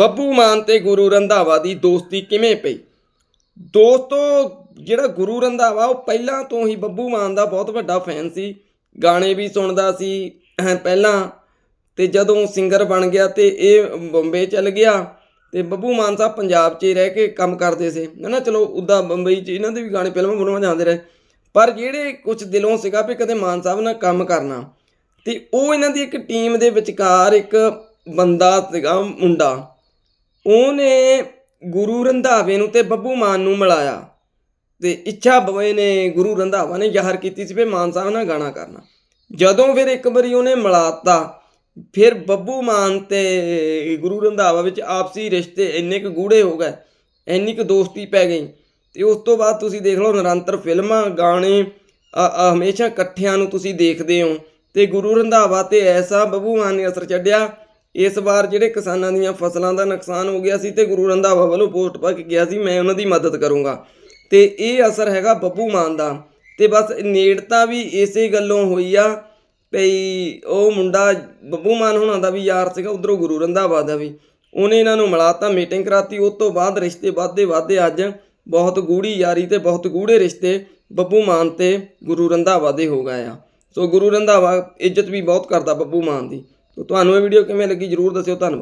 ਬੱਬੂ ਮਾਨ ਤੇ ਗੁਰੂ ਰੰਧਾਵਾ ਦੀ ਦੋਸਤੀ ਕਿਵੇਂ ਪਈ? ਦੋਸਤੋ, ਜਿਹੜਾ ਗੁਰੂ ਰੰਧਾਵਾ, ਉਹ ਪਹਿਲਾਂ ਤੋਂ ਹੀ ਬੱਬੂ ਮਾਨ ਦਾ ਬਹੁਤ ਵੱਡਾ ਫੈਨ ਸੀ। ਗਾਣੇ ਵੀ ਸੁਣਦਾ ਸੀ ਅਹ ਪਹਿਲਾਂ। ਤੇ ਜਦੋਂ ਸਿੰਗਰ ਬਣ ਗਿਆ ਤੇ ਇਹ ਬੰਬੇ ਚਲ ਗਿਆ ਤੇ ਬੱਬੂ ਮਾਨ ਸਾਹਿਬ ਪੰਜਾਬ 'ਚ ਰਹਿ ਕੇ ਕੰਮ ਕਰਦੇ ਸੀ। ਨਾ ਚਲੋ, ਉੱਦਾਂ ਬੰਬਈ 'ਚ ਇਹਨਾਂ ਦੇ ਵੀ ਗਾਣੇ ਫਿਲਮਾਂ ਬਣਵਾ ਜਾਂਦੇ ਰਹੇ। ਪਰ ਜਿਹੜੇ ਕੁਝ ਦਿਲੋਂ ਸੀਗਾ ਵੀ ਕਦੇ ਮਾਨ ਸਾਹਿਬ ਨਾਲ ਕੰਮ ਕਰਨਾ, ਤੇ ਉਹ ਇਹਨਾਂ ਦੀ ਇੱਕ ਟੀਮ ਦੇ ਵਿਚਕਾਰ ਇੱਕ ਬੰਦਾ ਸੀਗਾ, ਮੁੰਡਾ। ਉਹਨੇ ਗੁਰੂ ਰੰਧਾਵੇ ਨੂੰ ਤੇ ਬੱਬੂ ਮਾਨ ਨੂੰ ਮਿਲਾਇਆ ਤੇ ਇੱਛਾ ਬਵੇ ਨੇ ਗੁਰੂ ਰੰਧਾਵਾ ਨੇ ਜ਼ਾਹਰ ਕੀਤੀ ਸੀ ਵੀ ਮਾਨ ਸਾਹਿਬ ਨਾਲ ਗਾਣਾ ਕਰਨਾ। ਜਦੋਂ ਫਿਰ ਇੱਕ ਵਾਰੀ ਉਹਨੇ ਮਿਲਾਤਾ, ਫਿਰ ਬੱਬੂ ਮਾਨ ਤੇ ਗੁਰੂ ਰੰਧਾਵਾ ਵਿੱਚ ਆਪਸੀ ਰਿਸ਼ਤੇ ਇੰਨੇ ਕੁ ਗੂੜੇ ਹੋ ਗਏ, ਇੰਨੀ ਕੁ ਦੋਸਤੀ ਪੈ ਗਈ ਤੇ ਉਸ ਤੋਂ ਬਾਅਦ ਤੁਸੀਂ ਦੇਖ ਲਓ ਨਿਰੰਤਰ ਫਿਲਮਾਂ, ਗਾਣੇ ਹਮੇਸ਼ਾ ਇਕੱਠਿਆਂ ਨੂੰ ਤੁਸੀਂ ਦੇਖਦੇ ਹੋ ਤੇ ਗੁਰੂ ਰੰਧਾਵਾ ਤੇ ਐਸਾ ਬੱਬੂ ਮਾਨ ਨੇ ਅਸਰ ਛੱਡਿਆ ਇਸ ਵਾਰ ਜਿਹੜੇ ਕਿਸਾਨਾਂ ਦੀਆਂ ਫਸਲਾਂ ਦਾ ਨੁਕਸਾਨ ਹੋ ਗਿਆ ਸੀ ਤੇ ਗੁਰੂ ਰੰਧਾਵਾ ਵੱਲੋਂ ਪੋਸਟ ਪਾ ਕੇ ਗਿਆ ਸੀ, ਮੈਂ ਉਹਨਾਂ ਦੀ ਮਦਦ ਕਰੂੰਗਾ। ਤੇ ਇਹ ਅਸਰ ਹੈਗਾ ਬੱਬੂ ਮਾਨ ਦਾ। ਤੇ ਬਸ ਨੇੜਤਾ ਵੀ ਇਸੇ ਗੱਲੋਂ ਹੋਈ ਆ ਭਈ ਉਹ ਮੁੰਡਾ ਬੱਬੂ ਮਾਨ ਹੁਣਾਂ ਦਾ ਵੀ ਯਾਰ ਸੀਗਾ, ਉਧਰੋਂ ਗੁਰੂ ਰੰਧਾਵਾ ਦਾ ਵੀ। ਉਹਨੇ ਇਹਨਾਂ ਨੂੰ ਮਿਲਾਤਾ, ਮੀਟਿੰਗ ਕਰਾਤੀ। ਉਸ ਤੋਂ ਬਾਅਦ ਰਿਸ਼ਤੇ ਵੱਧਦੇ ਵੱਧਦੇ ਅੱਜ ਬਹੁਤ ਗੂੜੀ ਯਾਰੀ ਤੇ ਬਹੁਤ ਗੂੜੇ ਰਿਸ਼ਤੇ ਬੱਬੂ ਮਾਨ ਤੇ ਗੁਰੂ ਰੰਧਾਵਾ ਦੇ ਹੋ ਗਏ ਆ। ਸੋ ਗੁਰੂ ਰੰਧਾਵਾ ਇੱਜ਼ਤ ਵੀ ਬਹੁਤ ਕਰਦਾ ਬੱਬੂ ਮਾਨ ਦੀ। ਤੁਹਾਨੂੰ ਇਹ ਵੀਡੀਓ ਕਿਵੇਂ ਲੱਗੀ ਜਰੂਰ ਦੱਸਿਓ ਧੰਨਵਾਦ।